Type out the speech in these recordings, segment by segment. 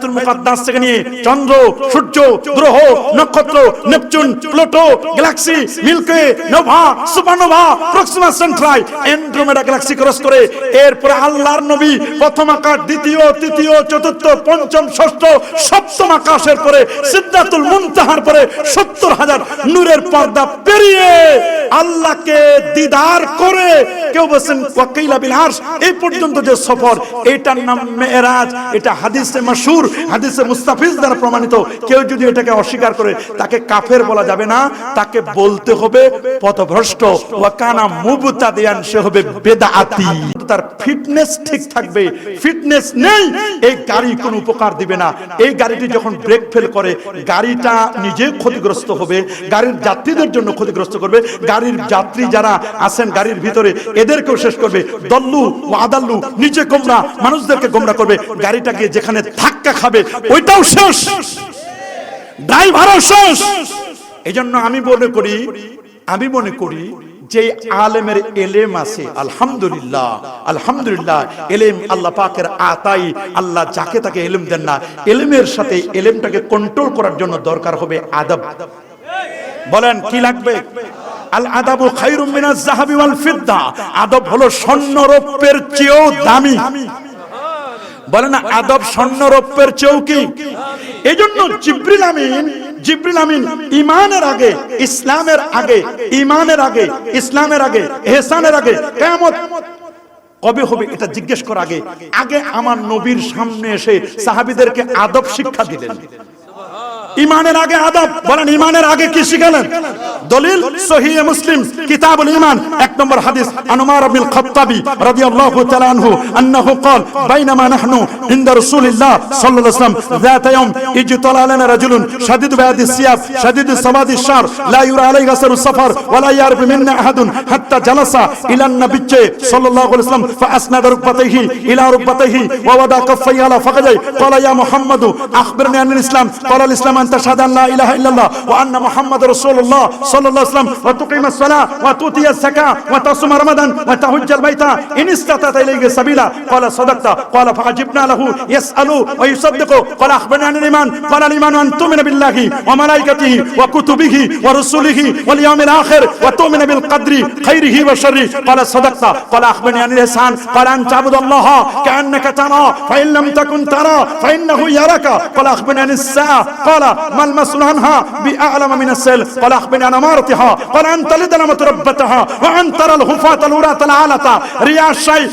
বাইতুল মুকাদ্দাস থেকে নিয়ে চন্দ্র, সূর্য, গ্রহ, নক্ষত্র, Neptune, Pluto, galaxy, milky, nova, supernova, Proxima, Centauri, Andromeda galaxy cross করে এরপরে আল্লাহর নবী প্রথম আকাশ দ্বিতীয়, তৃতীয়, চতুর্থ, পঞ্চম, ষষ্ঠ, সপ্তম আকাশের পরে সিদ্ধাতুল মুনতাহার পরে সত্তর হাজার নূরের পর্দা পেরিয়ে আল্লাহকে দিদার করে। কেউ বলছেন, ওয়াকিলা বিল আরশ? এই পর্যন্ত যে সফর, এটার নাম মেরাজ এটা হাদিসে মাশহুর। হাদিসে মুস্তাফিজ দ্বারা প্রমাণিত। কেউ যদি এটাকে অস্বীকার করে, তাকে কাফের বলা যাবে না, তাকে বলতে হবে পথভ্রষ্ট। ওয়াকানা মুবতাদিয়ান, সে হবে বেদাআতি। তার ফিটনেস ঠিক থাকবে। ফিটনেস নেই। এই গাড়ি কোনো উপকার দিবে না। এই গাড়িটি যখন ব্রেক ফেল করে, গাড়িটা নিজে ক্ষতিগ্রস্ত হবে। গাড়ির যাত্রীদের জন্য ক্ষতিগ্রস্ত করবে। গাড়ির যাত্রী যারা আছেন গাড়ির ভিতরে, এদেরকেও শেষ করবে। দল্লু ও আদাল্লু, নিচে গোমরা, মানুষদেরকে গোমরা করবে। গাড়িটাকে যেখানে ধাক্কা খাবে, ওইটাও শেষ। ড্রাইভারও শেষ। এই জন্য আমি মনে করি, আমি মনে করি যে আলেমের এলেম আছে, আলহামদুলিল্লাহ আলহামদুলিল্লাহ, এলেম আল্লাহ পাকের আতাই, আল্লাহ যাকে তাকে এলেম দেন না, এলেমের সাথে এলেমটাকে কন্ট্রোল করার জন্য দরকার হবে আদব। বলেন, কি লাগবে? আল আদাবু খাইরুম মিনাজ জাহাবি ওয়াল ফিদ্দা। আদব হলো স্বর্ণ রৌপ্যের চেয়েও দামি। বলে না আদব স্বর্ণ রৌপ্যের চেয়েও কি এজন্য জিব্রিল আমিন জিব্রিল আমিন ইমানের আগে ইসলামের আগে ইমানের আগে ইসলামের আগে এহসানের আগে কিয়ামত। কবে হবে এটা জিজ্ঞেস করার আগে? আগে আমার নবীর সামনে এসে সাহাবীদেরকে আদব শিক্ষা দিলেন। ইমানের আগে আদব। বলেন ইমানের আগে কি শিখালেন? দলিল সহিহ মুসলিম কিতাবুল ইমান এক নম্বর হাদিস আনুমার বিল খাত্তাবি রাদিয়াল্লাহু তাআলা আনহু আন্নাহু قال بينما نحن عند رسول الله صلى الله عليه وسلم ذات يوم اجتلى لنا رجل شديد بياد الثياب شديد سواد الشعر لا يرى عليه اثر السفر ولا يعرف منا احد حتى جلس الى النبي صلى الله عليه وسلم فاسند ركبتيه الى ركبتيه ووضع كفيه على فخذيه قال يا محمد اخبرني عن الاسلام قال الاسلام ان تشهد ان لا اله الا الله وان محمد رسول الله صلى الله عليه وسلم وتقيم الصلاه وتؤتي الزكاه وتصوم رمضان وتحج البيت ان استطعت اليه سبيلا قال صدقت قال فعجبنا له يسال ويصدق قال اخبرني عن الايمان قال الايمان ان تؤمن بالله وملائكته وكتبه ورسله واليوم الاخر وتؤمن بالقدر خيره وشره قال صدقت قال اخبرني عن الاحسان قال ان تعبد الله كانك ترى فان لم تكن ترى فانه يراك قال اخبرني عن الساعه قال ما المسؤول عنها باعلم من السيل قال اخبرني عن امارتها قال ان تلد ربتها وان ترى الخفاة الوراة العالة رياء الشيء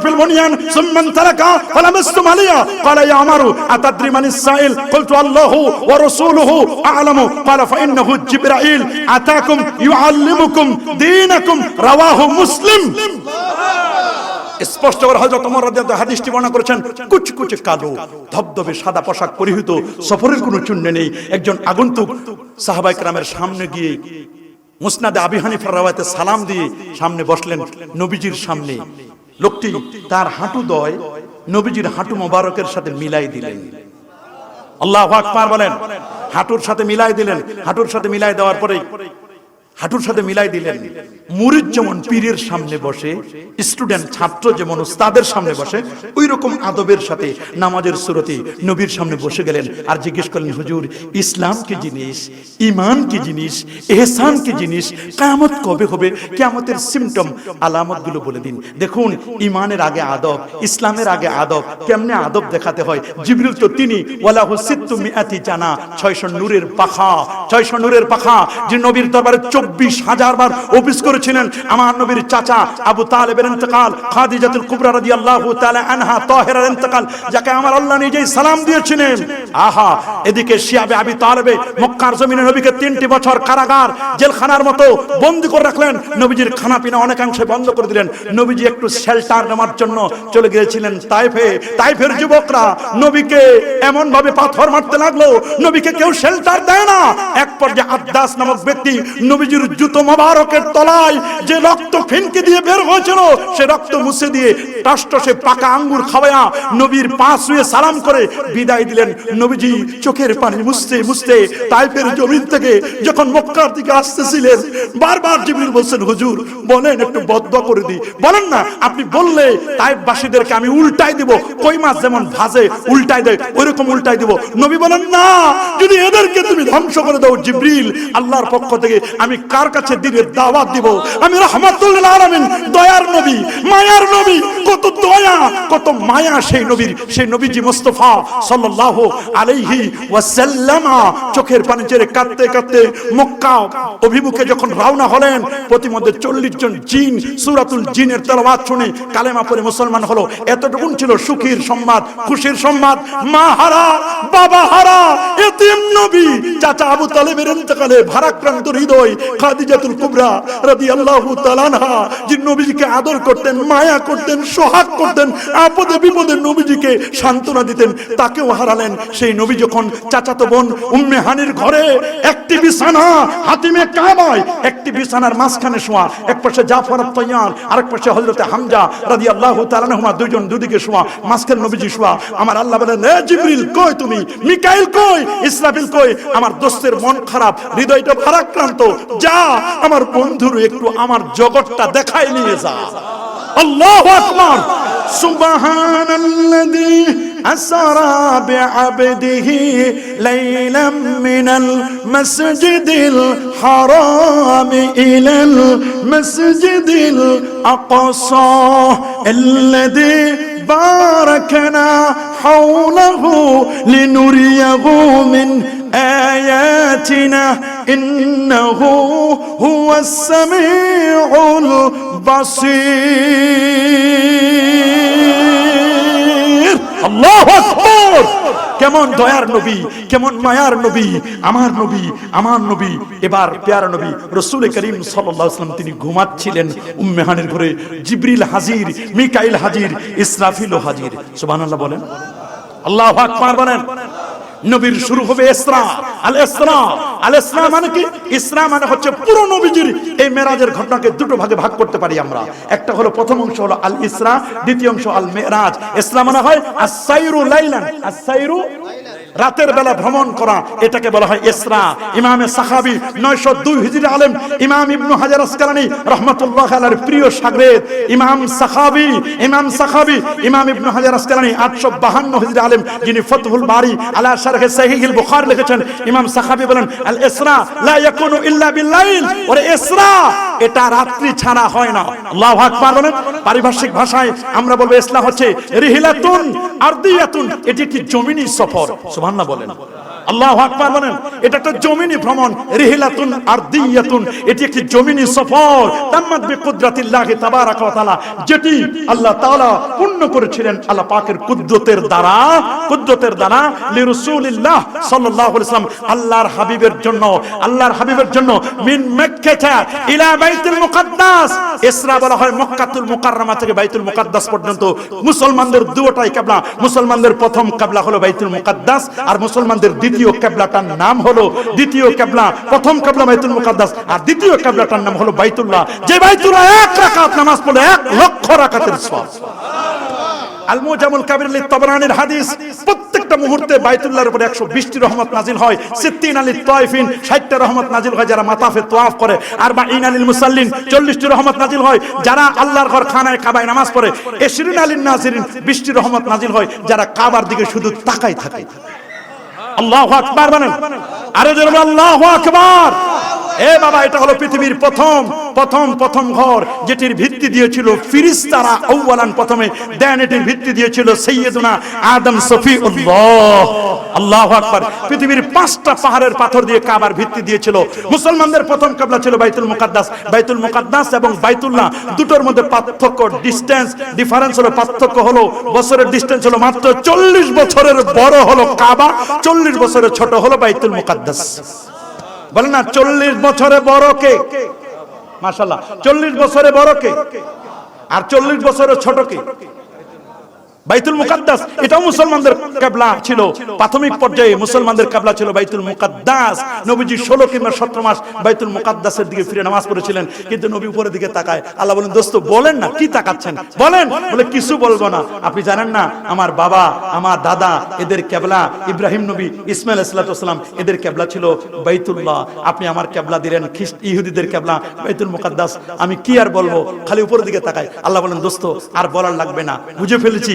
في البنيان ثم انطلق فلمستم عليها قال يا عمر أتدري من السائل؟ قلت الله ورسوله أعلم. قال فإنه جبرائيل. أتاكم يعلمكم دينكم رواه مسلم. স্পষ্ট করে হযরত ওমর রাদিয়াল্লাহু হাদিসটি বর্ণনা করেছেন কুচকুচে কালো, ধবধবে সাদা পোশাক পরিহিত, সফরের কোনো চিহ্ন নেই। একজন আগন্তুক সাহাবায়ে কেরামের সামনে গিয়ে মুসনাদে আবি হানিফার রাওয়াতে সালাম দিয়ে সামনে বসলেন নবীজির সামনে। লোকটি তার হাঁটু দয় নবীজির হাঁটু মোবারকের সাথে মিলাই দিলেন। আল্লাহ আকবার বলেন। হাঁটুর সাথে মিলাই দিলেন। হাঁটুর সাথে মিলাই দেওয়ার পরে হাঁটুর সাথে মিলাই দিলেন। মুরিদ যেমন পীরের সামনে বসে, স্টুডেন্ট, ছাত্র যেমন উস্তাদের সামনে বসে ওই রকম আদবের সাথে নামাজের সুরতে নবীর সামনে বসে গেলেন আর জিজ্ঞেস করলেন, হুজুর, ইসলাম কি জিনিস? ইমান কি জিনিস? এহসান কি জিনিস? কায়ামত কবে হবে? কিয়ামতের সিমটম আলামতগুলো বলে দিন। দেখুন ইমানের আগে আদব, ইসলামের আগে আদব, কেমনে আদব দেখাতে হয়? জিবরিল তো তিনি, ওয়ালাহু সিত্তু মিআতি জানা 600 নূরের পাখা 600 নূরের পাখা, যে নবীর দরবারে চব্বিশ হাজার বার অফিস করেছিলেন। আমার নবীর চাচা আবু তালেবের ইন্তকাল, খাদিজাতুল কুবরা রাদিয়াল্লাহু তাআলা আনহা, তাহেরার ইন্তকাল, যাকে আমার আল্লাহ নিজেই সালাম দিয়েছিলেন। আহা, এদিকে শিয়াবে আবি তালেবে মক্কার জমিনে নবীকে তিনটি বছর কারাগার, জেলখানার মতো বন্দি করে রাখলেন। নবীজির খানা পিনা অনেকাংশে বন্ধ করে দিলেন। নবীজি একটু শেল্টার নেওয়ার জন্য চলে গিয়েছিলেন তাইফে। তাইফের যুবকরা নবীকে এমন ভাবে পাথর মারতে লাগল, নবীকে কেউ শেল্টার দেয় না। এক পর্যায়ে আদাস নামক ব্যক্তি নবীজির জুতো মোবারকের তলায় যে রক্ত ফিনকে দিয়ে বের হয়েছিল, সে রক্ত মুছে দিয়ে টাষ্টসে পাকা আঙ্গুর খাওয়া নবীর পা শুয়ে সালাম করে বিদায় দিলেন। নবীজি চোখের পানি মুছতে মুছতে তাইফের জমিন থেকে যখন মক্কার দিকে আসতেছিলেন, বারবার জিবরিল বলছেন, হুজুর, বলেন একটু বদ্ধ করে দিই। বলেন না, আপনি বললে তাইফবাসীদেরকে আমি উল্টাই দেব। কই মাছ যেমন ভাজে, উল্টাই দেয়, ওইরকম উল্টাই দেব। নবী বলেন, না, যদি এদেরকে তুমি ধ্বংস করে দাও জিবরিল, আল্লাহর পক্ষ থেকে আমি কার কাছে দিনের দাওয়াত দিব? আমি রহমাতুল্লাহ আলামিন, দয়ার নবী, মায়ার নবী, কত দয়া, কত মায়া সেই নবীর, সেই নবীজি মুস্তাফা সাল্লাল্লাহু আলাইহি ওয়াসাল্লামা চোখের পানি ছেড়ে কাঁদতে কাঁদতে মক্কা অভিমুখে যখন রওনা হলেন, প্রতিমধ্যে চল্লিশ জন জিন, সুরাতুল জিনের তেলাওয়াত শুনে কালেমা পরে মুসলমান হলো। এতটুকুন ছিল সুখীর সংবাদ খুশির সংবাদ মা হারা, বাবা হারা, এতিম নবী, চাচা আবু তালেবের ইন্তেকালে ভারাক্রান্ত হৃদয় খাদিজাতুল কুবরা রাদিয়াল্লাহু তাআলা আনহা, যে নবীজিকে আদর করতেন, মায়া করতেন, সোহাগ করতেন, আপদে বিপদে নবীজিকে সান্ত্বনা দিতেন, তাকেও হারালেন। সেই নবী যখন চাচাতো বোন উম্মে হানির ঘরে একটি বিছানা হাতিমে কাবায়, একটি বিছানার মাঝখানে শোয়া, এক পাশে জাফর তৈয়ার আরেক পাশে হযরতে হামজা রাদিয়াল্লাহু তাআলা আনহুমা দুইজন দুদিকে শোয়া, মাঝখানে নবীজি শোয়া, আমার আল্লাহ বলেন, এ জিবরিল, কই তুমি? মিকাইল কই? ইসরাফিল কই? আমার দোস্তের মন খারাপ, হৃদয়টা ভারাক্রান্ত যা আমার বন্ধুর একটু আমার জগৎটা দেখাই নিয়ে যা আল্লাহু আকবার সুবহানাল্লাযী আসরা বিআবদিহি লাইলাম মিনাল মাসজিদিল হারাম ইলাল মাসজিদিল আকসা الذي باركنا حوله لنريه من آياتنا إنه هو السميع البصير الله أكبر কেমন দয়ার নবী কেমন মায়ার নবী আমার নবী আমার নবী এবার পেয়ারা নবী রসুল করিম সাল্লাম তিনি ঘুমাচ্ছিলেন উম্মেহানের ঘরে জিবরিল হাজির মিকাইল হাজির ইসরাফিল হাজির সুবহানাল্লাহ বলেন আল্লাহ আকবার বলেন নবীর শুরু হবে ইসরা। আল ইসরা। আল ইসরা মানে কি? ইসরা মানে হচ্ছে পুরো নবীজির এই মেরাজের ঘটনাকে দুটো ভাগে ভাগ করতে পারি আমরা। একটা হলো প্রথম অংশ হলো আল ইসরা, দ্বিতীয় অংশ আল মেরাজ। ইসরা মানে হয় আসাইরু লাইলান। আসাইরু রাতের বেলা ভ্রমণ করা, এটাকে বলা হয় ইসরা। ইমামে সাহাবি 902 হিজরি আলেম, ইমাম ইবনু হাজার আসকালানি রহমাতুল্লাহ আলাইহির প্রিয় শাগরেদ ইমাম সাহাবি ইমাম সাহাবি, ইমাম ইবনু হাজার আসকালানি 852 হিজরি আলেম, যিনি ফতহুল বারি আলা শারহ সহিহুল বুখারী লিখেছেন। ইমাম সাহাবি বলেন, আল ইসরা লা ইয়াকুনু ইল্লা বিল্লাইল। ওরে ইসরা, এটা রাত্রি ছাড়া হয় না। আল্লাহু আকবার বলেন, পারিভাষিক ভাষায় আমরা বলব, ইসলা হচ্ছে রিহিলাতুন আরদিয়াতুন। এটি একটি জমিনি সফর? সুবহানাল্লাহ বলেন। আল্লাহ আকবার বলেন, এটা একটা জমিনি ভ্রমণ, রিহিলাতুন আরদিয়াতুন। এটি একটি জমিনি সফর, তাম্মাদ বিকুদরাতিল্লাহি তাবারাকা ওয়া তাআলা, যেটি আল্লাহ তাআলা পূর্ণ করেছিলেন আল্লাহ পাকের কুদরতের দ্বারা কুদরতের দ্বারা, লিরাসূলিল্লাহ সাল্লাল্লাহু আলাইহি ওয়াসাল্লাম, আল্লাহর হাবিবের জন্য, আল্লাহর হাবিবের জন্য, মিন মক্কা ইলা বাইতুল মুকাদ্দাস। ইসরা বলা হয় মক্কাতুল মুকাররমা থেকে বাইতুল মুকাদ্দাস পর্যন্ত। মুসলমানদের দুটোটাই কিবলা, মুসলমানদের প্রথম কিবলা হলো বাইতুল মুকাদ্দাস, আর মুসলমানদের দ্বিতীয় কেবলাটার নাম হলো দ্বিতীয় কেবলা, প্রথম কেবলা বাইতুল মুকাদ্দাস, আর দ্বিতীয় কেবলাটার নাম হলো বাইতুল্লাহ। যে বাইতুল্লাহ এক রাকাত নামাজ পড়লে এক লক্ষ রাকাতের সওয়াব। আল মুজামুল কাবির লি তাবরানির হাদিস, প্রত্যেকটা মুহূর্তে বাইতুল্লাহর উপরে 120 টি রহমত নাজিল হয়। সিত্তিন আলী তাইফিন 60 টা রহমত নাজিল হয় যারা মাতাফে তাওয়াফ করে। আর বা ইন আলিল মুসাল্লিন 40 টি রহমত নাজিল হয় যারা আল্লাহর ঘর খানায় কাবায় নামাজ পড়ে। 20 আলিন নাজিরিন 20 টি রহমত নাজিল হয় যারা কাবার দিকে শুধু তাকাই থাকে। আল্লাহু আকবার বলেন। আরে বলেন আল্লাহু আকবার। এ বাবা, এটা হলো পৃথিবীর প্রথম প্রথম প্রথম ঘর যেটির ভিত্তি দিয়েছিল ফিরিস্তারা আউয়ালান প্রথমে। দেন এটির ভিত্তি দিয়েছিল সৈয়দুনা আদম সফিউল্লাহ। আল্লাহু আকবার। পৃথিবীর পাঁচটা পাহাড়ের পাথর দিয়ে কাবার ভিত্তি দিয়েছিল। মুসলমানদের প্রথম কাবলা ছিল বাইতুল মুকাদ্দাস। বাইতুল মুকাদ্দাস এবং বাইতুল্লাহ দুটোর মধ্যে পার্থক্য ডিসটেন্স ডিফারেন্স হলো পার্থক্য হলো, বছরের ডিসটেন্স হলো মাত্র চল্লিশ বছরের বড় হলো কাবা, চল্লিশ বছরের ছোট হলো বাইতুল মুকাদ্দাস। বলেন না, চল্লিশ বছরে বড় কে? মাসাল্লাহ চল্লিশ বছরে বড় কে? আর চল্লিশ বছরের ছোট কে? বাইতুল মুকাদ্দাস এটাও মুসলমানদের কেবলা ছিল। প্রাথমিক পর্যায়ে মুসলমানদের কেবলা ছিল বাইতুল মুকাদ্দাস। নবীজি ষোলো কিংবা সতেরো মাস বাইতুল মুকাদ্দাসের দিকে ফিরে নামাজ পড়েছিলেন। কিন্তু নবী উপরের দিকে তাকায়। আল্লাহ বলেন দোস্ত বলেন না কি তাকাচ্ছেন? বলেন বলে কিছু বলব না। আপনি জানেন না আমার বাবা আমার দাদা এদের কেবলা ইব্রাহিম নবী ইসমাইল ইসলাতাম এদের কেবলা ছিল বাইতুল্লাহ। আপনি আমার কেবলা দিলেন খ্রিস্ট ইহুদিদের কেবলা বাইতুল মুকাদ্দাস। আমি কি আর বলব? খালি উপরের দিকে তাকায় আল্লাহ বলেন দোস্ত আর বলার লাগবে না। বুঝে ফেলেছি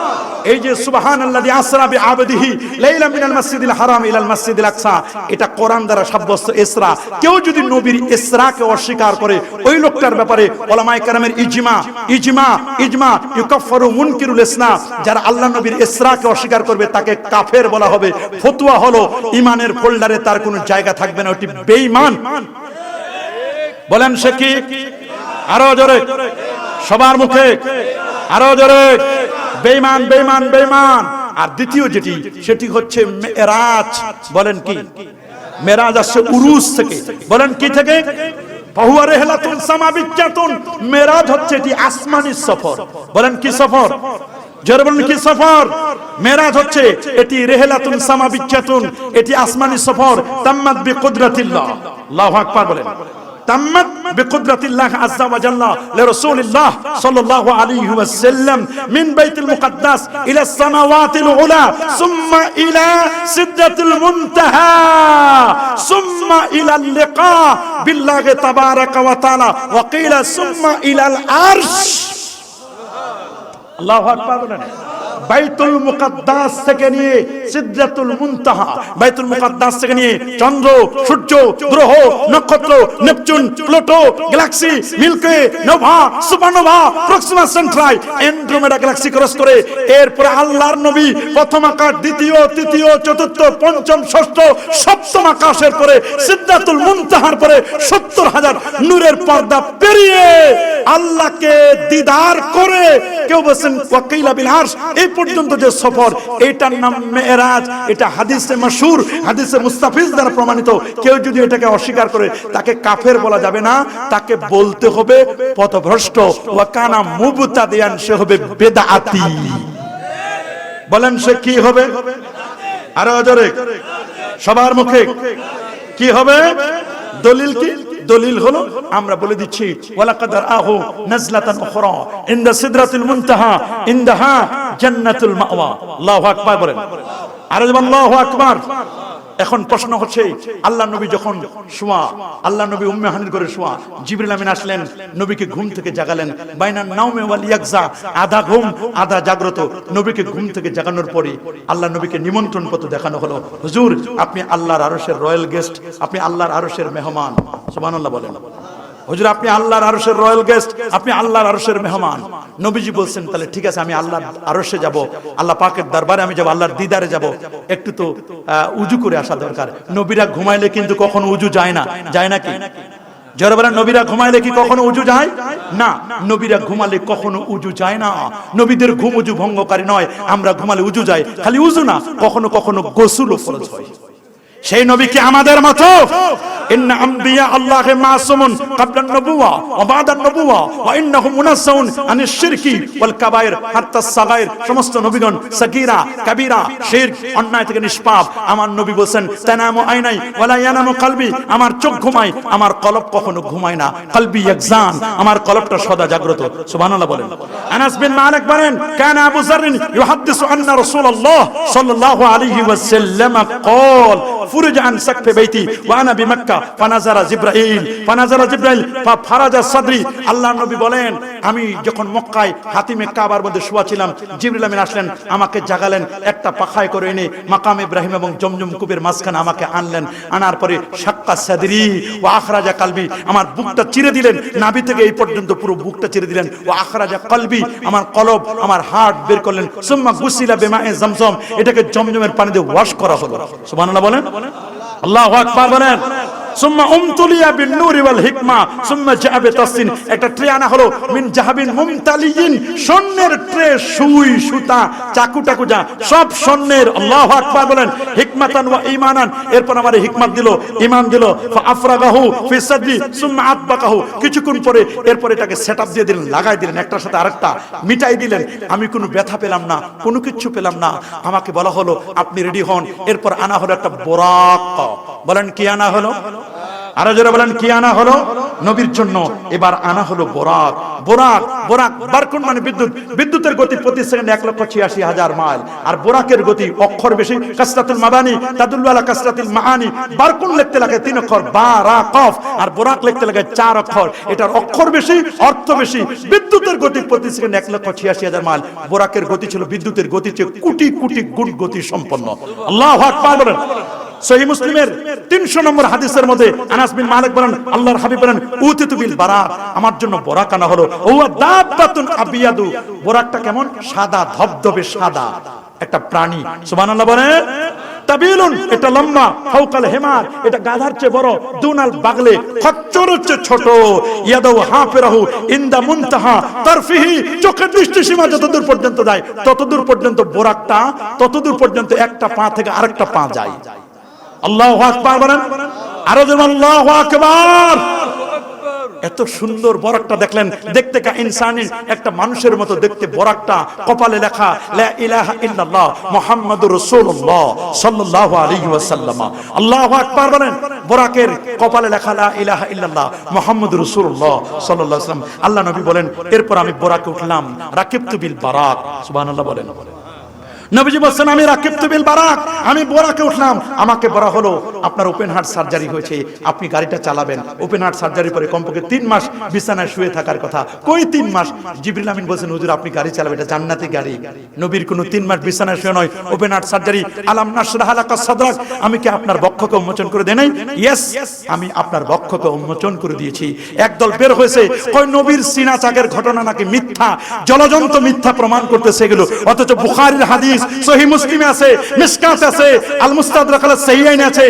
এই যে সুবহানাল্লাযী আসরা বিআবদিহি লাইলা মিনাল মাসজিদিল হারাম ইলাল মাসজিদিল আকসা, এটা কোরআন দ্বারা সাব্যস্ত ইসরা কেউ যদি নবীর ইসরাকে অস্বীকার করে, ওই লোকটার ব্যাপারে ওলামায়ে কেরামের ইজমা ইজমা ইজমা ইউকাফফারু মুনকিরুল ইসলাম যারা আল্লাহ নবীর ইসরাকে অস্বীকার করবে, তাকে কাফের বলা হবে। ফতোয়া হলো, ইমানের ফোল্ডারে তার কোনো জায়গা থাকবে না, ওটি বেঈমান। বলেন সে কি? আরও জোরে। সবার মুখে। আরও জোরে। বেঈমান বেঈমান বেঈমান। আর দ্বিতীয় যেটি, সেটি হচ্ছে মেরাজ বলেন কি? মেরাজ আসছে উরুস থেকে। বলেন কি থেকে? হচ্ছে এটি আসমানি সফর। বলেন কি সফর? সফর? মেরাজ হচ্ছে এটি এটি আসমানি সফর। তাম্মাত বিকুদরাতিল্লাহ। আল্লাহু আকবার বলেন। تمت بقدرة الله عز وجل لرسول الله صلى الله عليه وسلم من بيت المقدس إلى السماوات العلى ثم إلى سدة المنتهى ثم إلى اللقاء بالله تبارك وتعالى وقيل ثم إلى العرش. الله أكبر. বাইতুল মুকাদ্দাস থেকে নিয়ে সিদরাতুল মুনতাহা। বাইতুল মুকাদ্দাস থেকে নিয়ে চন্দ্র, সূর্য, গ্রহ, নক্ষত্র, Neptune, Pluto, galaxy, milky, nova, supernova, Proxima Centauri Andromeda galaxy cross করে এরপরে আল্লাহর নবী প্রথম আকাশ দ্বিতীয়, তৃতীয়, চতুর্থ, পঞ্চম, ষষ্ঠ, সপ্তম আকাশের পরে সিদরাতুল মুনতাহার পরে সত্তর হাজার নূরের পর্দা পেরিয়ে আল্লাহকে দিদার করে কেউ বলছেন, ওয়াকিলা বিল আরশ? এই পর্যন্ত যে সফর, এটার নাম মেরাজ এটা হাদিসে মাসুর হাদিসে মুস্তাফিজ দ্বারা প্রমাণিত। কেউ যদি এটাকে অস্বীকার করে, তাকে কাফের বলা যাবে না, তাকে বলতে হবে পথভ্রষ্ট। ওয়াকানা মুবতাদিয়ান, সে হবে বেদাআতি। বলেন সে কি হবে? আরও জোরে সবার মুখে। কি হবে? দলিল কি? দলিল হলো, আমরা বলে দিচ্ছি ওয়ালাকাদার আহু নাজলাতান উখরা, ইনদা সিদরাতুল মুনতাহা, ইনদাহা জান্নাতুল মাওয়া। আল্লাহু আকবার বলেন। আর আল্লাহু আকবার। এখন প্রশ্ন হচ্ছে, আল্লাহ নবী যখন শোয়া, আল্লাহ নবী উম্মে হানির করে শোয়া, জিবরিল আমিন আসলেন, নবীকে ঘুম থেকে জাগালেন। বাইনার নাওমে ওয়াল ইয়াকজা, আধা ঘুম, আধা জাগ্রত, নবীকে ঘুম থেকে জাগানোর পরে আল্লাহ নবীকে নিমন্ত্রণ পত্র দেখানো হলো। হুজুর, আপনি আল্লাহর আরশের রয়্যাল গেস্ট, আপনি আল্লাহর আরশের মেহমান। সুবহানাল্লাহ বলেন। হুজুর, আপনি আল্লাহর আরশের রয়্যাল গেস্ট, আপনি আল্লাহর আরশের মেহমান। নবীজি বলছেন, তাহলে ঠিক আছে, আমি আল্লাহর আরশে যাব, আল্লাহ পাকের দরবারে আমি যাব, আল্লাহর দিদারে যাব। একটু তো উজু করে আসা দরকার। নবীরা ঘুমাইলে কিন্তু কখনো উজু যায় না। যায় নাকি? যারা বলেন, নবীরা ঘুমাইলে কি কখনো উজু যায়? না, নবীরা ঘুমালে কখনো উজু যায় না। নবীদের ঘুম উজু ভঙ্গকারী নয়, আমরা ঘুমালে উজু যায় খালি উজু না, কখনো কখনো গোসুলও ফরজ হয়। সেই নবী কি আমাদের মতো ইন্না আম্বিয়া আল্লাহ মাসুমুন ক্বাবলান নবুওয়া ওয়া বাদান নবুওয়া ওয়া ইন্নাহুম মুনাসসাউন আনিশ শিরকি ওয়াল কাবায়ের হাত্তা সাগায়ের সমস্ত নবীগণ সাগীরা কাবীরা শিরক অন্যায় থেকে নিষ্পাপ আমার নবী বলেন তানামু আইনাই ওয়ালা ইয়ানামু কলবি আমার চোখ ঘুমায় আমার কলব কখনো ঘুমায় না কলবি ইয়াকজান আমার কলবটা সদা জাগ্রত সুবহানাল্লাহ বলেন আনাস বিন মালিক বলেন কান আবু যার ইউহাদ্দিসু আন্না রাসূলুল্লাহ সাল্লাল্লাহু আলাইহি ওয়াসাল্লাম قال ফুরুজ আন সাকফে বাইতি ওয়া আনা বি মক্কা ফানাজারা জিব্রাইল ফানাজারা জিব্রাইল ফা ফারাজা বলেন, আমি যখন মক্কায় হাতিমে কাবার মধ্যে শোয়া ছিলাম, জিবরিল আমিন আসলেন, আমাকে জাগালেন, একটা পাখায় করে এনে মাকাম ইব্রাহিম এবং জমজম কুবের মাঝখানে আমাকে আনলেন। আনার পরে সাক্কা সাদরি ও আখরাজা কালবি আমার বুকটা চিরে দিলেন। নাভি থেকে এই পর্যন্ত পুরো বুকটা চিরে দিলেন। ও আখরাজা কলবি আমার কলব, আমার হার্ট বের করলেন। সুম্মা গুসিলা বেমা জমজম, এটাকে জমজমের পানিতে ওয়াশ করা হলো। সুবহানাল্লাহ বলেন। আল্লাহু আকবার বলেন। সুম্মা উমতুলিয়া বিন ওয়াল হিকমা, সুম্মা জাবে তাসিন একটা ট্রে আনা হলো, মিন জাহাবিন মুমতালিয়িন স্বর্ণের ট্রে, সুই, সুতা, চাকু টাকু যা, সব স্বর্ণের। আল্লাহু আকবার বলেন, হিকমাতান ওয়া ঈমানান। এরপর আমারে হিকমত দিল, ঈমান দিল। ফি সাদরি, সুম্মা আতবাকাহু। কিছুক্ষণ পরে, এরপর এটাকে সেটআপ দিয়ে দিলেন, লাগাই দিলেন, একটার সাথে আরেকটা, মিটাই দিলেন। আমি কোনো ব্যথা পেলাম না, কোনো কিছু পেলাম না। আমাকে বলা হলো, আপনি রেডি হন। এরপর আনা হলো একটা বোরাক। বলেন, কি আনা হলো? আরও জোরে বলেন, কি আনা হলো? নবীর জন্য। এবার আনা হলো বোরাক। বোরাক বোরাক বারকুন মানে বিদ্যুৎ। বিদ্যুতের গতি প্রতি সেকেন্ডে এক লক্ষ ছিয়াশি হাজার মাইল। আর বোরাকের গতি অক্ষর বেশি। কাসরাতুল মাবানি, তাদুল্লু আলা কাসরাতুল মাআনি বারকুন লিখতে লাগে তিন অক্ষর। বা, রা, কফ। আর বোরাক লিখতে লাগে চার অক্ষর। এটার অক্ষর বেশি, অর্থ বেশি। বিদ্যুতের গতি প্রতি সেকেন্ডে এক লক্ষ ছিয়াশি হাজার মাইল। বোরাকের গতি ছিল বিদ্যুতের গতি চেয়ে কোটি কোটি গুণ গতি সম্পন্ন। আল্লাহ আকবার বলেন। সহি মুসলিমের তিনশো নম্বর হাদিসের মধ্যে মালিক বলেন, আল্লাহর হাবিব বলেন, উতিতু বিল আমার জন্য বোরাক আনা হলো। ও দাব্বাতুন আবিয়াদু বোরাকটা কেমন? সাদা, ধবধবে সাদা, একটা প্রাণী। সুবহানাল্লাহ বলেন তাবিলুন এটা লম্বা, ফাউকাল হেমার, এটা গাধার চেয়ে বড়, দুনাল বাগলে ছোট। তারফিহি, চোখের দৃষ্টি সীমা যতদূর পর্যন্ত যায়, ততদূর পর্যন্ত বোরাকটা, ততদূর পর্যন্ত একটা পা থেকে আরেকটা পা যায়। আল্লাহ আরও যেন আল্লাহ এত সুন্দর বরাকটা দেখলেন, দেখতে একটা মানুষের মতো দেখতে বরাকটা, কপালে লেখা বলেন, বরাকের কপালে লেখা ইলাহা আল্লাহ নবী বলেন, এরপর আমি বরাকে উঠলাম, রাকিবতু বিল বারাক। সুবহানাল্লাহ বলেন। নবীজি বলছেন, আমি রাকিব তুবিল বারাক, আমি বোরাকে উঠলাম। আমাকে বলা হলো, আপনার ওপেন হার্ট সার্জারি হয়েছে, আপনি গাড়িটা চালাবেন। ওপেন হার্ট সার্জারি পরে কমপক্ষে তিন মাস বিছানায় শুয়ে থাকার কথা। কই তিন মাস? জিবরিল আমিন বলছেন, হুজুর, আপনি গাড়ি চালাবেন, এটা জান্নাতি গাড়ি। নবীর কোনো তিন মাস বিছানায় শুয়ে নয়। ওপেন হার্ট সার্জারি, আলাম নাসরাহ লাকা সাদরাক, আমি কি আপনার বক্ষকে উন্মোচন করে দেই নাই? ইয়েস, আমি আপনার বক্ষকে উন্মোচন করে দিয়েছি। একদল বের হয়েছে কই নবীর সিনা চাকের ঘটনা নাকি মিথ্যা? জলজন্ত মিথ্যা প্রমাণ করতেছে এগুলো। অথচ বুখারীর হাদিস সহি মুসলিমে আছে, মিসকাত আছে আল মুস্তাদরাক আল আছে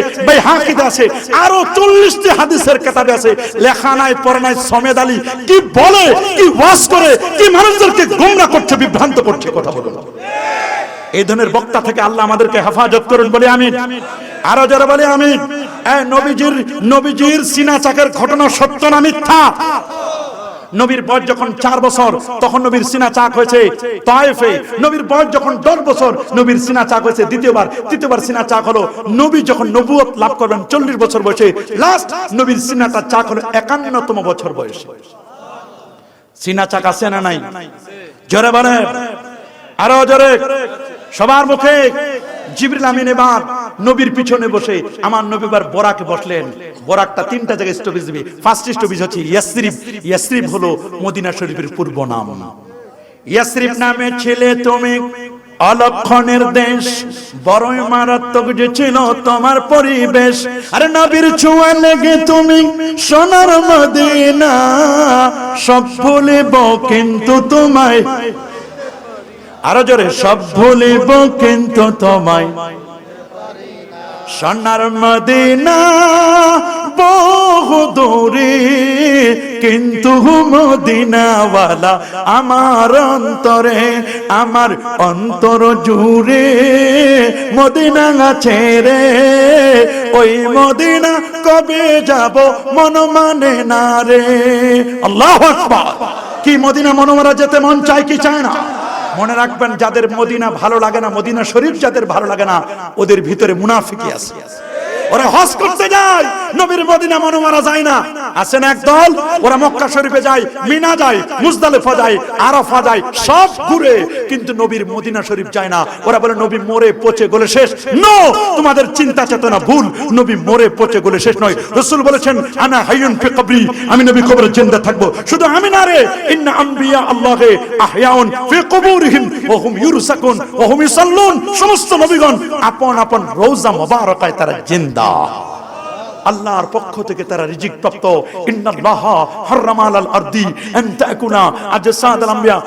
আছে, আরও 40টি হাদিসের আছে। লেখা নাই নাই সমেদ আলী কি বলে, কি ওয়াজ করে, কি মানুষদেরকে করছে, বিভ্রান্ত করছে, কথা বলুন। এই ধরনের বক্তা থেকে আল্লাহ আমাদেরকে হেফাজত করুন, বলে আমি আরও যারা বলে আমি নবীজির নবীজির সিনা চাকের ঘটনা সত্য না মিথ্যা? নবীর বয়স যখন চার বছর, তখন নবীর সিনা চাক হয়েছে তায়েফে। নবীর বয়স যখন দশ বছর, নবীর সিনা চাক হয়েছে দ্বিতীয়বার। তৃতীয়বার সিনা চাক হলো নবী যখন নবুয়ত লাভ করবেন চল্লিশ বছর বয়সে। লাস্ট নবীর সিনাটা চাক হলো একান্নতম বছর বয়সে। সিনা চাক আছে না নাই? জোরে বলে আরও জোরে। সবার মুখে। জিবরিল আমিন এবার নবীর পিছনে বসে আমার নবীবার বোরাকে বসলেন। বোরাকটা তিনটা জায়গায় স্টপেজ দিবে। ফার্স্ট স্টপেজ হচ্ছে ইয়াসরিফ ইয়াসরিফ হলো মদিনা শরীফের পূর্ব নাম। ইয়াসরিফ নামে ছেলে তুমি, অলক্ষণের দেশ, বড়ই মারাত্মক যে ছিল তোমার পরিবেশ। আরে নবীর ছোঁয়া লেগে তুমি সোনার মদিনা, সব ভুলিব কিন্তু তোমায়। আরও জোরে, সব ভুলিব কিন্তু তোমায়। সোনার মদিনা বহু দূরে, কিন্তু মদিনাওয়ালা আমার অন্তরে, আমার অন্তর জুড়ে মদিনা আছে রে। ওই মদিনা কবে যাব মন মানে না রে। আল্লাহ কি মদিনা মনোমরা যেতে মন চায় কি চায় না? মনে রাখবেন, যাদের মদিনা ভালো লাগে না, মদিনা শরীফ যাদের ভালো লাগে না, ওদের ভিতরে মুনাফিকি আছে। ওরা হজ করতে যায়, নবীর মদিনা মনোমারা যায় না। আছে না একদল? ওরা মক্কা শরীফে যায়, মিনা যায়, মুজদালিফা যায়, আরাফা যায়, সব ঘুরে। কিন্তু নবীর মদিনা শরীফ যায় না। ওরা বলে, নবী মরে পচে গলে শেষ। নো, তোমাদের চিন্তা চেতনা ভুল। নবী মরে পচে গলে শেষ নয়। রাসূল বলেছেন, আনা হাইয়ুন ফি কবরি। আমি নবী কবরে জিন্দা থাকব। শুধু আমি না রে, ইন্না আম্বিয়া আল্লাহে আহয়াউন ফি কুবুরিহিম, ওয়া হুম ইউরসাকুন, ওয়া হুম ইসাল্লুন সমস্ত নবীগণ আপন আপন রওজা মুবারাকায় তারা জিন্দা। আল্লাহর পক্ষ থেকে তারা রিজিক প্রাপ্ত ইন্নাল্লাহ হারামা আলাল আরদি আজসাদ আল আমবিয়া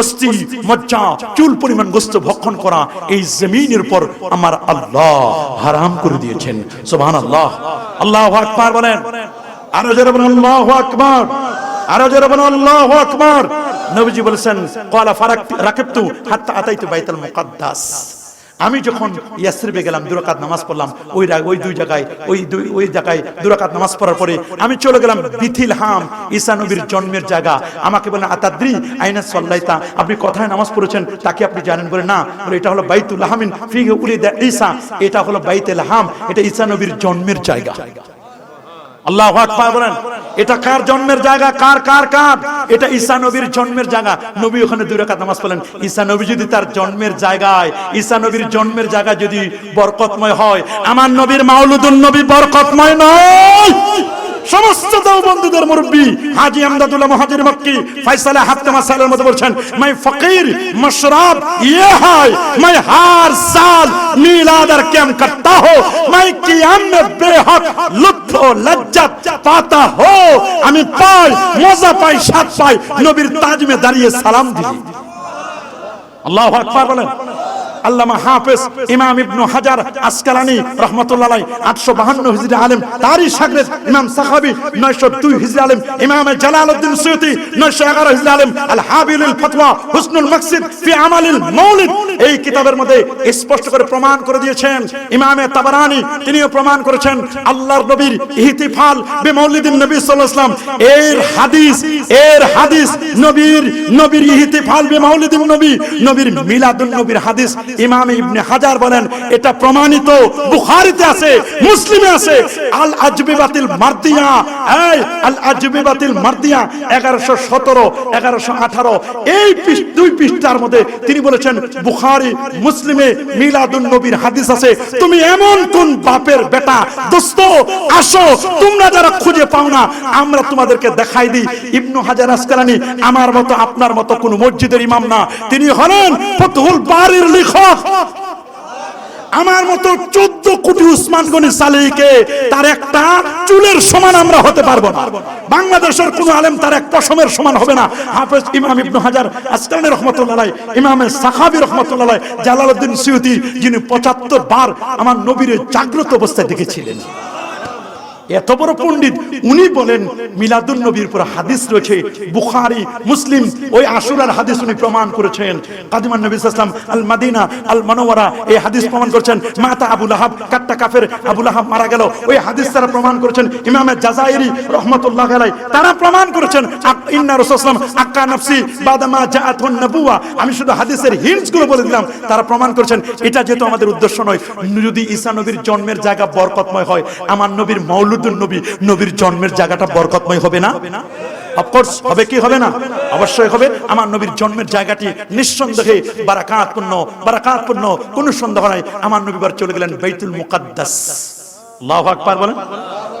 অস্থি, মজ্জা, চুল পরিমাণ গোস্ত ভক্ষণ করা এই জমিনের উপর আমার আল্লাহ হারাম করে দিয়েছেন। সুবহানাল্লাহ। আল্লাহু আকবার বলেন। আরও জোরে বলেন, আল্লাহু আকবার। আরও বলেন, আল্লাহু আকবার। নবীজি বলেছেন ক্বালা ফারাক, রাকিবতু হাত্তা আতাইতু বাইতুল আমি যখন ইয়াসরিবে গেলাম দুরাকাত নামাজ পড়লাম, ওই ওই দুই জায়গায়, ওই দুই ওই জায়গায় দুরাকাত নামাজ পড়ার পরে আমি চলে গেলাম বিথিল হাম, ঈসা নবীর জন্মের জায়গা। আমাকে বলেন আতাদ্রি আইনা সল্লাইতা, আপনি কথায় নামাজ পড়েছেন তাকে আপনি জানেন? বলে, না। বলে, এটা হলো বাইতুল হামিন ফি উলিদা ঈসা, এটা হলো বাইতুল হাম, এটা ঈসা নবীর জন্মের জায়গা। আল্লাহ বলেন, এটা কার জন্মের জায়গা? কার কার কার? এটা ঈশা নবীর জন্মের জায়গা। নবী ওখানে দুই রাকাত নামাজ পড়লেন। ঈসা নবী যদি তার জন্মের জায়গায় ঈশা নবীর জন্মের জায়গা যদি বরকতময় হয়, আমার নবীর মাওলুদুন নবী বরকতময় নয়। সমস্ত দেওবন্দীদের মুরব্বী হাজি আমদাদুল্লাহ মহাজির মক্কি ফয়সালা হাত্তামা সালের মতো বলছেন, মাই ফকির মশরাব ইয়ে হয়, মাই হার সাল মিলাদ আর ক্যাম করতা হো, মাই কিয়াম মে বেহক লুৎফ ও পাতা হো, আমি পাই, মজা পাই, স্বাদ পাই, নবীর তাজমে দাঁড়িয়ে সালাম দিই। আল্লাহু আকবার বলেন। আল্লামা হাফেজ ইমাম ইবনু হাজার আসকালানি রহমতুল্লাহ আটশো বাহান্ন হিজরি আলেম, তারই সাগরেদ ইমাম সাহাবি নয়শো দুই হিজরি আলেম, ইমাম জালালউদ্দিন সৈয়দি নয়শো এগারো হিজরি আলেম, আল হাবিলুল ফতওয়া, হুসনুল মাকসিদ ফি আমালিল মৌলিদ এই কিতাবের মধ্যে স্পষ্ট করে প্রমাণ করে দিয়েছেন ইমামে তাবারানি, তিনিও প্রমাণ করেছেন আল্লাহর নবীর ইহতিফাল বে মৌলিদিন নবী সাল্লাল্লাহু আলাইহি এর হাদিস এর হাদিস, নবীর নবীর ইহতিফাল বে মৌলিদিন নবী, নবীর মিলাদুন নবীর হাদিস ইমাম ইবনে হাজার বলেন, এটা প্রমাণিত, বুখারীতে আছে, মুসলিমে আছে। আল আজবিবাতিল মারদিয়া, এই আল আজবিবাতিল মারদিয়া 1117 1118 এই দুই পৃষ্ঠার মধ্যে তিনি বলেছেন, বুখারী, মুসলিমে মিলাদুন নবীর হাদিস আছে। তুমি এমন কোন বাপের বেটা? দোস্ত, আসো, তোমরা যারা খুঁজে পাও না, আমরা তোমাদেরকে দেখাই দিই। ইবনু হাজার আসকালানি, আমার মতো, আপনার মতো কোন মসজিদের ইমাম না। তিনি হলেন ফতহুল বাড়ির আমার মতো চোদ্দ কোটি উসমান গনি সালেহিকে তার একটা চুলের সমান আমরা হতে পারব না। বাংলাদেশের কোন আলেম তার এক পশমের সমান হবে না। হাফেজ ইমাম ইবনু হাজার আসকানি রহমতুল্লাহ ইমামে সাহাবি রহমতুল্লাহ জালালউদ্দিন সিউতি যিনি পঁচাত্তর বার আমার নবীর জাগ্রত অবস্থায় দেখেছিলেন। এত বড় পণ্ডিত, উনি বলেন, মিলাদুন নবীর উপর হাদিস রয়েছে, বুখারী, মুসলিম, ওই আশুরার হাদিস উনি প্রমাণ করেছেন। কাদিমান নবী সাল্লাম আল মাদিনা আল মনোয়ারা এই হাদিস প্রমাণ করেছেন। মাতা আবু লাহাব, কাট্টা কাফের আবু লাহাব মারা গেল, ওই হাদিস তারা প্রমাণ করেছেন। ইমামে জাজাইরি রহমতুল্লাহ আলাই তারা প্রমাণ করেছেন ইন্না রাসূলুল্লাহ আক্কা নাফসি বাদামা জাআতুন নবুয়া আমি শুধু হাদিসের হিন্টসগুলো বলে দিলাম, তারা প্রমাণ করেছেন। এটা যেহেতু আমাদের উদ্দেশ্য নয়, যদি ঈসা নবীর জন্মের জায়গা বরকতময় হয়, আমার নবীর মৌলুদুন নবী, নবীর জন্মের জায়গাটা বরকতময় হবে না? অবশ্যই হবে। আমার নবীর জন্মের জায়গাটি নিঃসন্দেহে কোনো সন্দেহ নাই। আমার চলে গেলেন বেতুল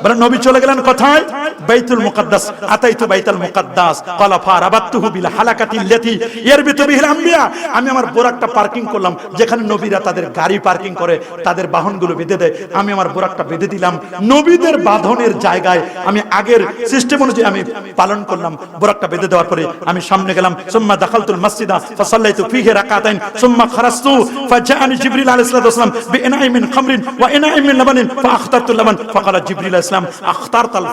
বলেন, নবী চলে গেলেন কোথায়? বাইতুল আতাইতু বাইতুল ক্বালা ফারাবাতুহু বিল হালাকাতি আম্বিয়া। আমি আমার বোরাকটা পার্কিং করলাম, যেখানে নবীরা তাদের গাড়ি পার্কিং করে, তাদের বাহনগুলো বেঁধে দেয়। আমি আমার বোরাকটা বেঁধে দিলাম। নবীদের বাঁধনের জায়গায় আমি আগের সিস্টেম অনুযায়ী আমি পালন করলাম। বোরাকটা বেঁধে দেওয়ার পরে আমি সামনে গেলাম। সুম্মা দাখালতুল ফিহি রাকাতাইন। সুম্মা খারাজতু ফাজাআনি জিবরিল আলাইহিস সালাতু ওয়াসালাম বিইনাই মিন খামরিন ওয়া ইনাই মিন লাবানিন ফাআখতারতুল লাবান। ফাকালা জিবরিল আলাইহিস সালাম, আখতারতাল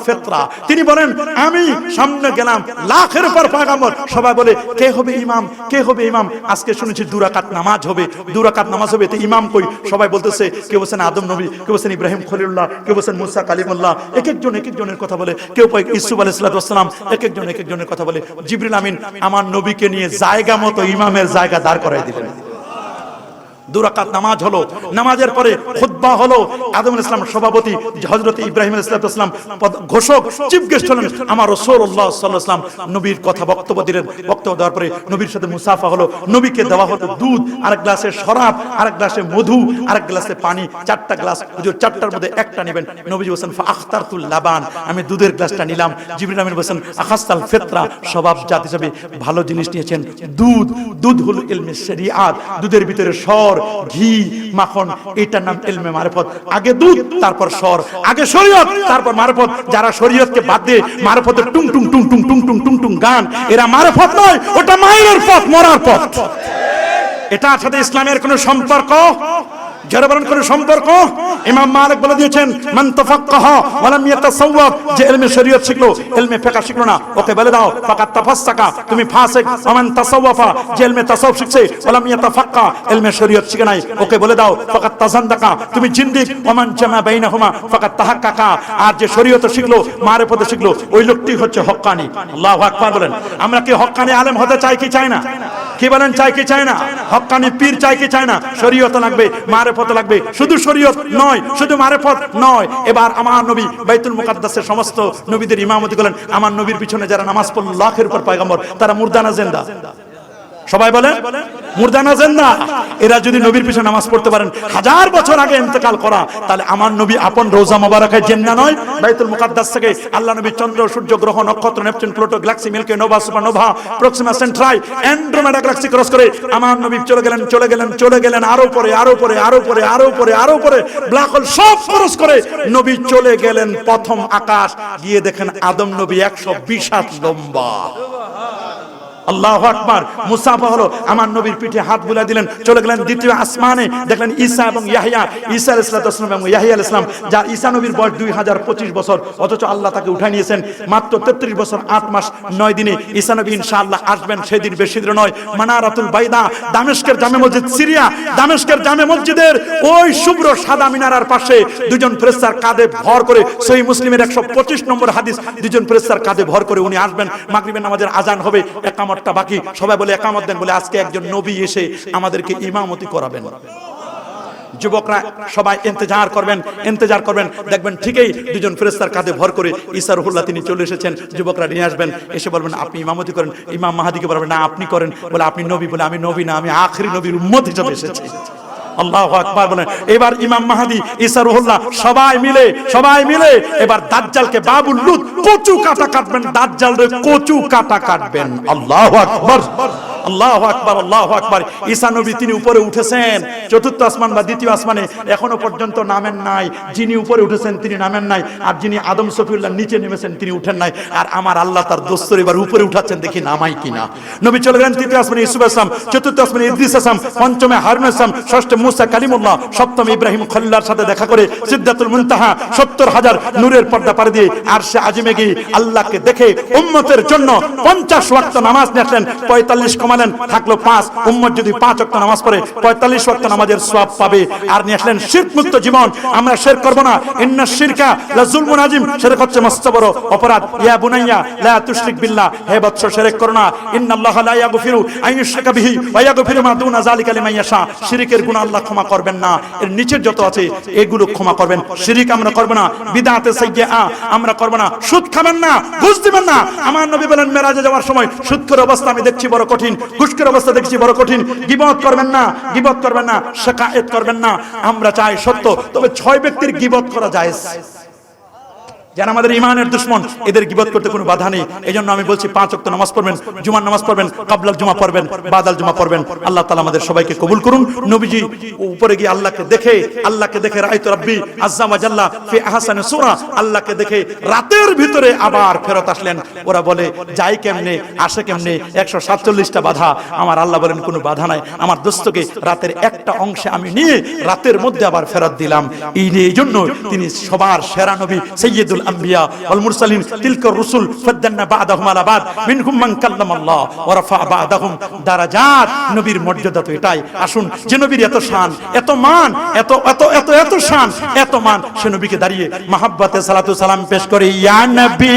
তিনি বলেন, আমি সামনে গেলাম, লাখের উপর পয়গম্বর। সবাই বলে, কে হবে ইমাম? কে হবে ইমাম? আজকে শুনেছি দুরাকাত নামাজ হবে দুরাকাত নামাজ হবে তো ইমাম কই? সবাই বলতেছে, কেউ বলছেন আদম নবী, কেউ বলছেন ইব্রাহিম খলিলুল্লাহ, কেউ বলছেন মুসা কালিমুল্লাহ। এক একজন এক একজনের কথা বলে, কেউ কয় ইসুফ আলাইহিস সালাম এক একজন এক একজনের কথা বলে, জিবরিল আমিন, আমার নবীকে নিয়ে জায়গা মতো ইমামের জায়গা দাঁড় করাই দিলেন। দুরাকাত নামাজ হলো। নামাজের পরে খুতবা হলো। আদম আলাইহিস সালাম সভাপতি হযরত ইব্রাহিম আলাইহিস সালাম ঘোষক চিফ গেস্ট হলেন আমার ওয়াসাল্লাম। নবীর কথা বক্তব্য দিলেন। বক্তব্য দেওয়ার পরে নবীর সাথে মুসাফা হলো। নবীকে দেওয়া দুধ, আরেক গ্লাসে শরাব, আরেক গ্লাসে মধু, আরেক গ্লাসে পানি। চারটা গ্লাস চারটার মধ্যে একটা নেবেন। লাবান আমি দুধের গ্লাসটা নিলাম। আখাস্তাল ফিতরা স্বভাব জাত হিসেবে ভালো জিনিস নিয়েছেন। দুধ দুধ হলো ইলমে শরিয়াত। দুধের ভিতরে সর ঘি, মাখন, এটার নাম এলমে মারেফত। আগে দুধ, তারপর সর আগে শরীয়ত, তারপর মারেফত। যারা শরীয়তকে বাদ দিয়ে মারেফতের টুং টুং টুং টুং টুং টুং টুং টুং গান, এরা মারফত নয়, ওটা মায়ের পথ, মরার পথ। এটা সাথে ইসলামের কোনো সম্পর্ক? বলেন কোন সম্পর্ক। ইমাম মালিক বলে দিয়েছেন, মান তাফাক্কাহ ওয়া লাম ইয়াতাসাওয়াব যে ইলমে শরীয়ত শিখলো ইলমে ফিকহ শিখলো না। ওকে বলে দাও ফাকাত তাফাসসাকা তুমি ফাসিক। ওয়া মান তাসাওয়াফা যে ইলমে শিখছে, ওয়া লাম ইয়াতাফাক্কা ইলমে শরীয়ত শিখে নাই। ওকে বলে দাও ফাকাত তাজান্দাকা তুমি জিন্দিক। ওয়া মান জামা বাইনাহুমা ফাকাত তাহাক্কাকা আর যে শরীয়ত শিখলো মারিফত শিখলো, ওই লোকটি হচ্ছে হক্কানি। আল্লাহু আকবার বলেন। আমরা কি হক্কানি আলেম হতে চাই কি চাই না? কি বলেন চাই কি চায় না? হকানি পীর চাই কি চায় না? শরীয়ত লাগবে, মারেফত লাগবে। শুধু শরীয়ত নয়, শুধু মারেফত নয়। এবার আমার নবী বাইতুল মুকাদ্দাসের সমস্ত নবীদের ইমামতি করলেন। আমার নবীর পিছনে যারা নামাজ পড়ল, লাখের উপর পায়গাম্বর, তারা মুর্দানা জেন্দা। সবাই বলেন মুর্দানা জেন্দা এরা যদি নবীর পিছনে নামাজ পড়তে পারেন, হাজার বছর আগে ইন্তেকাল করা, তাহলে আমার নবী আপন রোজা মোবারকের জেন্না নয়, বাইতুল মুকাদ্দাস থেকে আল্লাহ নবী চন্দ্র, সূর্য, গ্রহ, নক্ষত্র, Neptune, Pluto, galaxy, milky, nova, supernova, Proxima, Centauri, Andromeda galaxy cross করে আমার নবী চলে গেলেন চলে গেলেন চলে গেলেন, আরও পরে আরও পরে আরও পরে আরও পরে আরও পরে ব্ল্যাক হোল সব ক্রস করে নবী চলে গেলেন প্রথম আকাশ। গিয়ে দেখেন আদম নবী একশো বিশ লম্বা। আল্লাহ আকবার। মুসাফা হলো আমার নবীর পিঠে হাত বুলা দিলেন, চলে গেলেন দ্বিতীয় আসমানে, দেখলেন ঈসা এবং ইয়াহিয়া, ঈসা আলাইহিস সালাম এবং ইয়াহিয়া আলাইহিস সালাম যার ঈসা নবীর বয়স দুই হাজার পঁচিশ বছর, অথচ আল্লাহ তাকে উঠাই নিয়েছেন মাত্র তেত্রিশ বছর, আট মাস, নয় দিনে। ঈসা নবী ইনশাআল্লাহ আসবেন, সেদিন বেশি দিন নয়, মানারাতুল বাইদা, দামেস্কের জামে মসজিদ সিরিয়া, দামেস্কের জামে মসজিদের ওই শুভ্র সাদা মিনারার পাশে দুজন ফেরেশতার কাঁধে ভর করে সহি মুসলিমের একশো পঁচিশ নম্বর হাদিস, দুজন ফেরেশতার কাঁধে ভর করে উনি আসবেন, মাগরিবের নামাজের আজান হবে একামতটা বাকি, সবাই বলে একামত দেন, বলে আজকে একজন নবী এসে আমাদেরকে ইমামতি করাবেন। যুবকরা সবাই ইন্তজার করবেন ইন্তজার করবেন। দেখবেন ঠিকই দুজন ফেরেস্তার কাঁধে ভর করে ইসার হুল্লা তিনি চলে এসেছেন। যুবকরা নিয়ে আসবেন, এসে বলবেন, আপনি ইমামতি করেন। ইমাম মাহাদিকে বলবেন, না, আপনি করেন। বলে, আপনি নবী। বলে, আমি নবী না, আমি আখরি নবীর উম্মত হিসাবে এসেছি। আল্লাহ আকবার বলেন। এবার ইমাম মাহাদি, ঈসা সবাই মিলে সবাই মিলে এবার দাজ্জালকে বাবুল লুত কচু কাটা কাটবেন। দাজ্জাল রে কচু কাটা কাটবেন। আল্লাহ আকবার। আল্লাহ আকবার আল্লাহ আকবার। ঈসা নবী তিনি উপরে উঠেছেন। চতুর্থ আসমান বা দ্বিতীয় আসমানে এখনও পর্যন্ত নামেন নাই। যিনি উপরে উঠেছেন তিনি নামেন নাই। আর যিনি আদম সফিউল্লাহ নিচে নেমেছেন তিনি উঠেন নাই। আর আমার আল্লাহ তার দোস্তর এবার উপরে উঠাচ্ছেন দেখি নামাই কিনা। নবী চলে গেলেন তৃতীয় আসমানে ইসুফ আসলাম চতুর্থ আসমানে ইদ্রিস আসলাম পঞ্চমে হারুন আসলাম ষষ্ঠ মুসা কালিমুল্লাহ, সপ্তম ইব্রাহিম খলিল্লার সাথে দেখা করে সিদ্ধাতুল মুনতাহা, সত্তর হাজার নূরের পর্দা পারে দিয়ে আর সে আজিমে গিয়ে আল্লাহকে দেখে উম্মতের জন্য পঞ্চাশ ওয়াক্ত নামাজ নিয়ে পঁয়তাল্লিশ কমালেন থাকল পাঁচ। উম্মত যদি পাঁচ ওয়াক্ত নামাজ পড়ে, পঁয়তাল্লিশ ওয়াক্ত নামাজের সওয়াব পাবে। আর নিয়ে আসলেন শিরক মুক্ত জীবন। আমরা শের করব না। ইন্না শিরকা লা যুলমুন আযীম। শিরক হচ্ছে মস্ত বড় অপরাধ। ইয়া বুনাইয়া, লা তুশরিক বিল্লাহ। হে বৎস, শিরক করো না। ইন্নাল্লাহা লা ইয়াগফিরু আন ইউশরাকা বিহি ওয়া ইয়াগফিরু মা দুনা যালিকা লিমান ইয়াশা। শিরকের গুনাহ আল্লাহ ক্ষমা করবেন না। এর নিচের যত আছে, এগুলো ক্ষমা করবেন। শিরিক আমরা করব না। বিদাতে সাইয়্যা আমরা করব না। সুদ খাবেন না। ঘুষ দিবেন না। আমার নবী বলেন, মেরাজে যাওয়ার সময় সুদখোর অবস্থা আমি দেখছি বড় কঠিন। ঘুষখোর অবস্থা দেখছি, বড় কঠিন। গিবত করবেন না, গিবত করবেন না শাকায়েত করবেন না। আমরা চাই সত্য, তবে ছয় ব্যক্তির গিবত করা যায় যারা আমাদের ইমানের দুশ্মন, এদের গিবত করতে কোনো বাধা নেই। এই জন্য আমি বলছি, পাঁচ অক্ট নামাজ পড়বেন, জুমার নামাজ পড়বেন, কাবলাল জুমা পড়বেন, বাদাল জুমা পড়বেন। আল্লাহ তালা আমাদের সবাইকে কবুল করুন। নবীজি উপরে গিয়ে আল্লাহকে দেখে আল্লাহকে দেখে, রাইত রব্বি আজ্জামা জাল্লা ফি আহসানে সূরা, আল্লাহকে দেখে রাতের ভিতরে আবার ফেরত আসলেন। ওরা বলে, যাই কেমনে, আসে কেমনে, একশো সাতচল্লিশটা বাধা। আমার আল্লাহ বলেন, কোনো বাধা নাই। আমার দোস্তকে রাতের একটা অংশে আমি নিয়ে রাতের মধ্যে আবার ফেরত দিলাম। এই জন্য তিনি সবার সেরা নবী, সৈয়দুল আম্বিয়া والمرسلين تلك الرسل فدنا بعدهم على بعد منهم من كلم الله ورفع بعدهم درجات নবীর মর্যাদা তো এটাই। আসুন, যে নবীর এত শান, এত মান, এত এত এত এত শান, এত মান সে নবীকে দাঁড়িয়ে মাহাব্বতে সালাতু সালাম পেশ করে, ইয়া নবী!